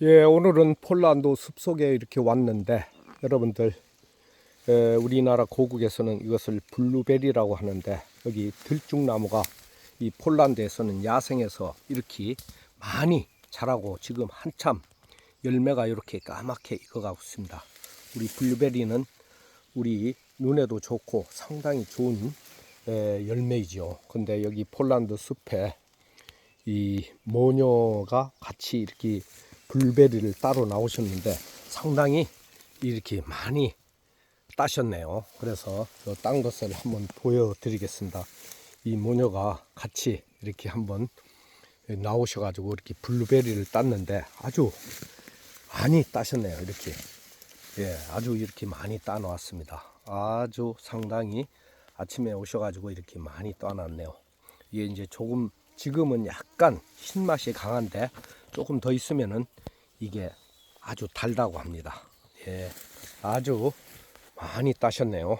예, 오늘은 폴란드 숲속에 이렇게 왔는데 여러분들 에, 우리나라 고국에서는 이것을 블루베리라고 하는데 여기 들쭉나무가 이 폴란드에서는 야생에서 이렇게 많이 자라고 지금 한참 열매가 이렇게 까맣게 익어가고 있습니다. 우리 블루베리는 우리 눈에도 좋고 상당히 좋은 에, 열매이죠. 근데 여기 폴란드 숲에 이 모녀가 같이 이렇게 블루베리를 따로 나오셨는데 상당히 이렇게 많이 따셨네요. 그래서 딴 것을 한번 보여드리겠습니다. 이 모녀가 같이 이렇게 한번 나오셔가지고 이렇게 블루베리를 땄는데 아주 많이 따셨네요. 이렇게 예, 아주 이렇게 많이 따놓았습니다. 아주 상당히 아침에 오셔가지고 이렇게 많이 따놨네요. 이게 이제 조금 지금은 약간 신맛이 강한데 조금 더 있으면은 이게 아주 달다고 합니다. 예, 아주 많이 따셨네요.